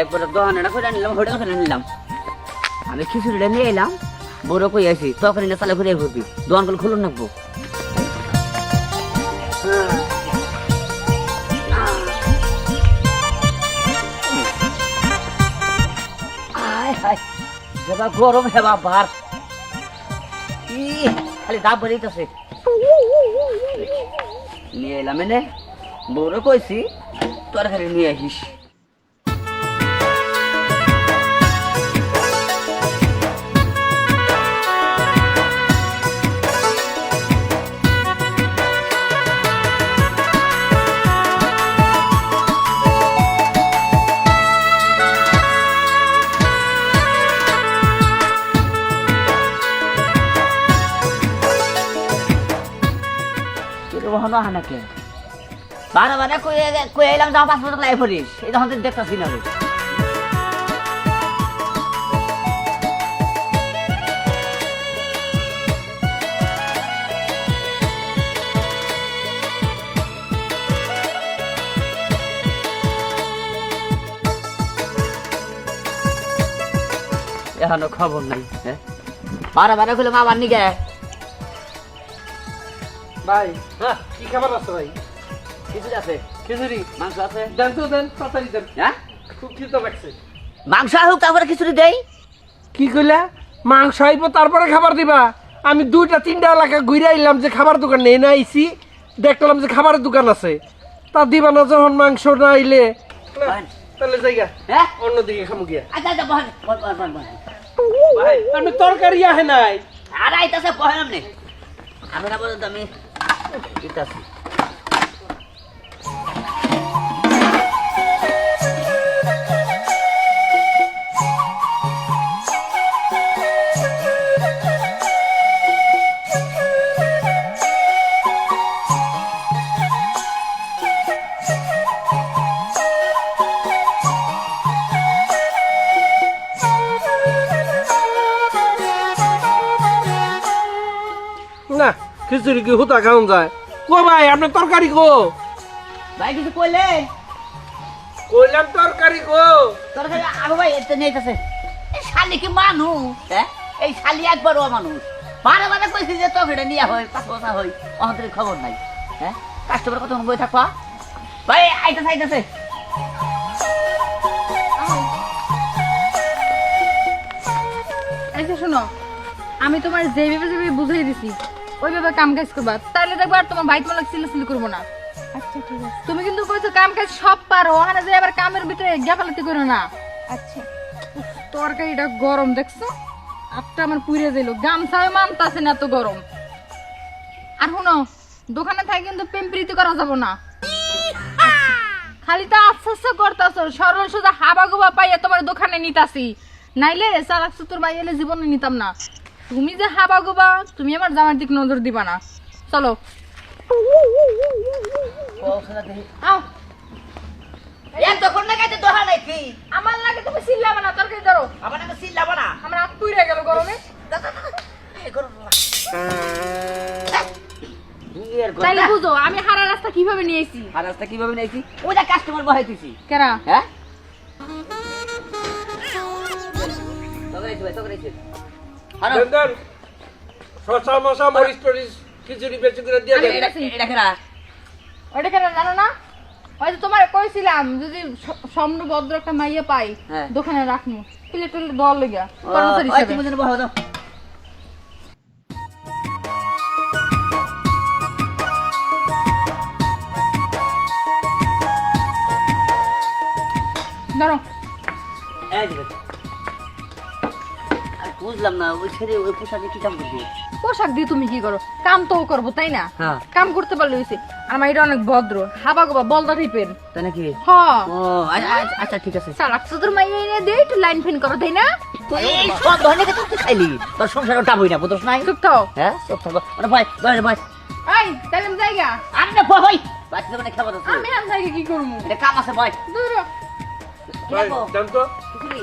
একবার দোকানটা করে নিলাম, হোটেল করে নিলাম। আমি খিচুড়িটা নিয়ে এলাম, বড় কই আসি তখন না চালে ঘুরে ঘুরবি, দোকানগুলো খুলুন আয় হায় গরম হেবা বার। খালি দাব বেরিয়েছে নিয়ে এলাম এনে বড় কইছি তোর খালি নিয়ে আসিস। কীরকম হলো হানাকে বারে বারে কয়ে এলাম, যাও পাঁচ বছর লাই পড়িস। এই তখন দেখতেছি না এখনও খবর নাই হ্যাঁ? বারে বারে খুলে মা বান্নি গে ভাই হ্যাঁ। কি খাবার আছে ভাই? কিছু আছে। খিচুড়ি? মাংস আছে। দেন তো দেন তাড়াতাড়ি দেন। হ্যাঁ? খুব খিদে লাগছে। মাংস হোক তারপরে খিচুড়ি দেই। কি কইলা? মাংস আইব তারপরে খাবার দিবা। আমি দুইটা তিনটা এলাকা ঘুরে আইলাম যে খাবার দোকান নেই না আইছি। দেখলাম যে খাবারের দোকান আছে। তা দিবা না যখন মাংস না আইলে। তাহলে জায়গা হ্যাঁ? অন্যদিকে খামু গিয়া। আচ্ছা আচ্ছা বহেন বহেন বহেন বহেন বহেন ভাই আমি তরকারি আহে নাই। আর আইতাছে বহেন আপনি আমি না পর্যন্ত আমি দিতাছি না খিচুড়ি কি হুতা খাওন যায়? কো ভাই আপনার তরকারি কো। ভাই কিছু কইলে? কইলাম তরকারি কো। তোর কাছে আবু ভাই এতে নেইতাছে এই শালি কি মানুষ হ্যাঁ? এই শালি একবারও মানুষ। বারে বারে কইছি যে তো ভিড়ে নিয়া হয় পাঁচ বছর হয় আমাদের খবর নাই হ্যাঁ? কাস্টমার কত বই থাকবা? ভাই আইতাছে আইতাছে। যে শোনো আমি তোমার যেভাবে যেভাবে বুঝিয়ে দিছি ওইভাবে কাম কাজ করবা। তাহলে দেখব আর তোমার ভাই তোমার সিলে করব না। আচ্ছা ঠিক আছে। তুমি কিন্তু কইছো কাম কাজ সব পারো ওখানে যে আবার কামের ভিতরে গ্যাফালাতি করো না। আচ্ছা। তরকারিটা গরম দেখছ? আটটা আমার পুড়ে যাইলো। গামছা মানতাছে না এত গরম। আর শুনো দোকানে থাকি কিন্তু পেম্পিরিতে করা যাব না। খালি তো আফসোস করতেছো সরল সোজা হাবা গোবা পাইয়া তোমার দোকানে নিতাছি। নাইলে চালাক চতুর বাই এলে জীবনে নিতাম না। তুমি যে হাবা গোবা তুমি আমার জামার দিক নজর দিবা না। চলো। আও এতক্ষণ না গাইতে দোহা নাই কি? আমার লাগে তুমি না তরকারি ধরো। আবার আমি চিল্লাবো না। আমার হাত পুড়ে গেল গরমে। তাইলে বুঝো আমি হারা রাস্তা কীভাবে নিয়েছি আর রাস্তা কীভাবে নিয়েছি ওই যে কাস্টমার বহাইতেছি। কেরা? হ্যাঁ? তগরাইছে ভাই তগরাইছে দেন শশা মশা মরিচ টরিচ খিচুড়ি বেশি করে দিয়ে দেন। এটা এটা ওটা কেন জানো না? হয়তো তোমার কইছিলাম যদি স- ভদ্র একটা মাইয়া পাই হ্যাঁ। দোকানে রাখমু। প্লেট টুলে দল লেগা কর্মচারী হিসেবে। তুমি যেন বহাও দাও। ধরো এই বুঝলাম না ওই ছেড়ে ওই পোশাকে কি কাম করবে? পোশাক দিয়ে তুমি কি করো? কাম তো করব তাই না? হ্যাঁ। কাম করতে পারলে হয়েছে আমার এটা অনেক ভদ্র। হাবা গোবা বলদা টিপেন তাই নাকি? হ। ও আচ্ছা ঠিক আছে। চালাক চতুর মাইয়া এনে দিয়ে একটু লাইন ফিন করো তাই না? তুই এই সব ধরনের কথা তুই খাইলি তোর সংসার টাবই না বুঝছ নাই? চুপ থাও। হ্যাঁ সব থাকো মানে ভাই ভাই ভাই। এই তাহলে আমি জায়গা? আর না ভাই ভাই। তুমি মানে খাবার দাও আমি আর জায়গা কি করব? এটা কাম আছে ভাই। দূর। ভাই দেন তো খিচুড়ি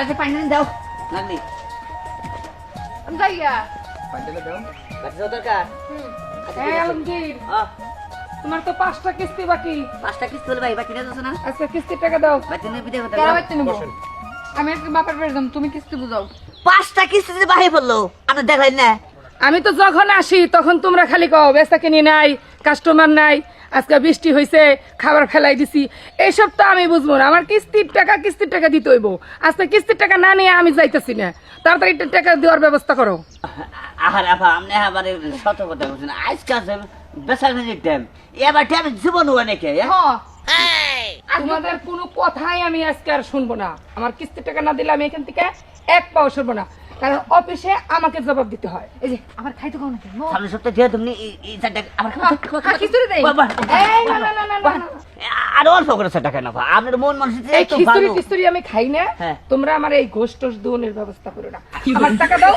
আর পানি দাও লাগনি আমি যাই গা। পাঞ্জালে দাও বাকি যাও দরকার। আচ্ছা, আছে। আলমগীর তোমার তো পাঁচটা কিস্তি বাকি। পাঁচটা কিস্তি হলে ভাই বাকি নিয়ে না? আজকে কিস্তির টাকা দাও। বাকি নিয়ে বিদায় করতে হবে। বাইতে নেব। আমি আজকে বাপের বাড়ি যাব তুমি কিস্তি বুঝাও। পাঁচটা কিস্তি যদি বাহি পড়ল আপনি দেখলেন না? আমি তো যখন আসি তখন তোমরা খালি কও বেচা কিনি নাই কাস্টমার নাই। আজকে বৃষ্টি হয়েছে খাবার ফেলাই দিছি। এইসব তো আমি বুঝব না। আমার কিস্তির টাকা কিস্তির টাকা দিতে হইব। আজকে কিস্তির টাকা না নিয়ে আমি যাইতেছি না। তাড়াতাড়ি টাকা দেওয়ার ব্যবস্থা করো। আহার আফা আপনি আবার সত কথা বলছেন আজকাল বেসা টাইম এবার টাইম জীবন অনেকে হ্যাঁ তোমাদের কোনো কথাই আমি আজকে আর শুনব না। আমার কিস্তির টাকা না দিলে আমি এখান থেকে এক পাও শুনব না। কারণ অফিসে আমাকে জবাব দিতে হয়। এই যে আবার খাইতে খাও নাকি? সামনে সপ্তাহে দিয়ে তুমি এই চারটা আবার খাও, খাও, খাও, খিচুড়ি দেই। এই না না না না না, না আর অল্প করে টাকা না ভাই আপনার মন মানুষ এই খিচুড়ি আমি খাই না। হ্যাঁ। তোমরা আমার এই ঘোষ টোষ দুনের ব্যবস্থা করো না। আমার টাকা দাও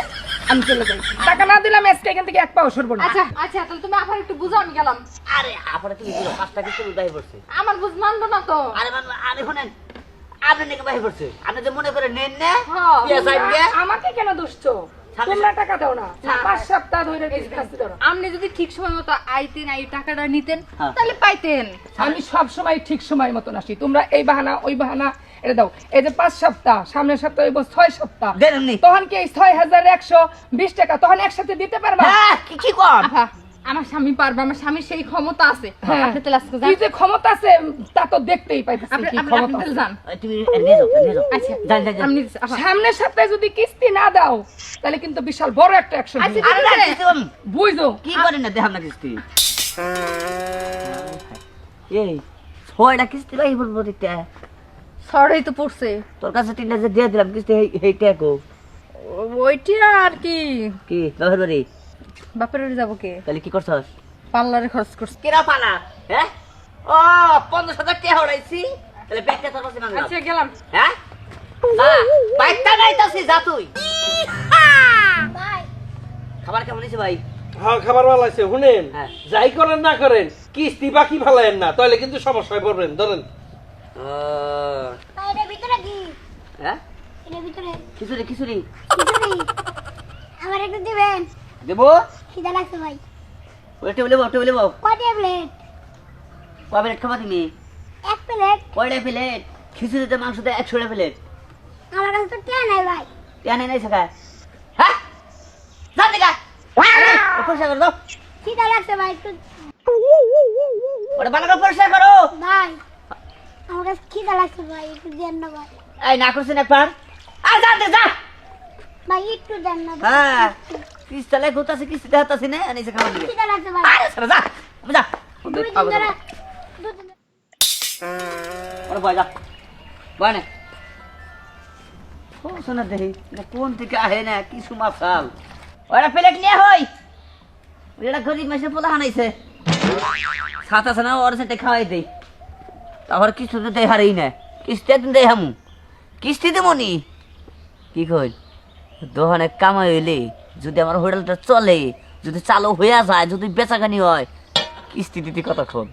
আমি চলে যাই। টাকা না দিলে আমি আজকে এখান থেকে এক পাও সরবো না। আচ্ছা আচ্ছা তাহলে তুমি আবার একটু বুঝাও আমি গেলাম। আরে আপনার তুমি পাঁচটা উদয় পড়ছে। আমার বুঝ মানবো না তো। আরে আরে শুনেন আপনি নাকি পড়ছে আপনি যে মনে করে নেন না হ্যাঁ। পেঁয়াজ আনবে আমাকে কেন দুষ্ট সামনে- তোমরা টাকা দাও না। না। পাঁচ সপ্তাহ ধরে কিস্তি দাও না। আপনি যদি ঠিক সময় মতো আইতেন এই টাকাটা নিতেন। তাহলে পাইতেন। আমি সব সময় ঠিক সময় মতন আসি তোমরা এই বাহানা ওই বাহানা এটা দাও। এই যে পাঁচ সপ্তাহ সামনের সপ্তাহ ছয় সপ্তাহ। তখন কি ছয় হাজার একশো বিশ টাকা তখন একসাথে দিতে পারবা? হ্যাঁ কি কি কর আহা, আমার স্বামী পারবে আমার স্বামীর সেই ক্ষমতা আছে। হ্যাঁ। আপনি তাহলে আজকে যান। যে ক্ষমতা আছে তা তো দেখতেই পাইতেছি কি ক্ষমতা। আপনি যান। তুমি নিয়ে যাও নিয়ে যাও। আচ্ছা। যান যান সামনের সপ্তাহে যদি কিস্তি না দাও তাহলে কিন্তু বিশাল বড় একটা অ্যাকশন আচ্ছা, আরে বুঝো। কি করেন না দেখাম না কিস্তি? এই ছয়টা কিস্তি পড়ব দেখতে। সরাই তো পড়ছে। তোর কাছে তিনটা যে দিয়ে দিলাম কিস্তি ট্যাকো ও- ওইটা আর কি। কি? বাড়ি? বাপের বাড়ি যাব কে? তাহলে কি করছস? পার্লারে খরচ করছে। কেরা পালা হ্যাঁ? ও পঞ্চাশ হাজার টাকা হড়াইছি তাহলে ব্যাগটা তোর কাছে মাংলাম আচ্ছা গেলাম। হ্যাঁ? বাইকটা নাইতাছি যা তুই। খাবার কেমন হয়েছে ভাই? হ্যাঁ খাবার ভালো আছে শুনেন। হ্যাঁ। যাই করেন না করেন কিস্তি বাকি ফেলায়েন না তাহলে কিন্তু সমস্যায় পড়বেন ধরেন। ও, এটার ভিতরে কি হ্যাঁ? ভিতরে। খিচুড়ি খিচুড়ি। খিচুড়ি। আমার একটু দিবেন? দেবো? খিদা লাগছে ভাই। ওই টেবিলে বউ টেবিলে বউ কয়টা প্লেট কয় প্লেট খাবা তুমি? এক প্লেট কয়টা প্লেট খিচুড়িতে মাংসতে একশোটা প্লেট আমার কাছে তো টেন নাই ভাই। জানি নাই নাই শেখা হ্যাঁ? যা দেখা পরিষ্কার করো দাও। খিদা লাগছে ভাই একটু ওটা ভালো করে পরিষ্কার করো। ভাই আমার কাছে খিদা লাগছে ভাই একটু দেন না ভাই। এই না আর যা দে যা। ভাই একটু দেন না। হ্যাঁ। কিস্তালে ঘুরতাছে কিস্তিতে হাতাছি না আনিছে খাবার দিকে খিদা লাগছে ভাই। আরে সারা যা যা। দুই দিন ধরে দুই দিন ওরে বয় যা। বয় না। ও শোনা দেহি এটা কোন থেকে আহে না কি সুমাসাল ওরা প্লেট নিয়ে হই ওটা গরিব মাসে পোলা হানাইছে। সাত আছে না ওর সাথে খাওয়াই দেই তারপর কিছু তো দেয় হারেই না। কিস্তি একদিন দেয় হামু। কিস্তি দেবো নি। কি কই দোকানে কামাই হইলে যদি আমার হোটেলটা চলে যদি চালু হইয়া যায় যদি বেচাকানি হয় কিস্তি কতক্ষণ?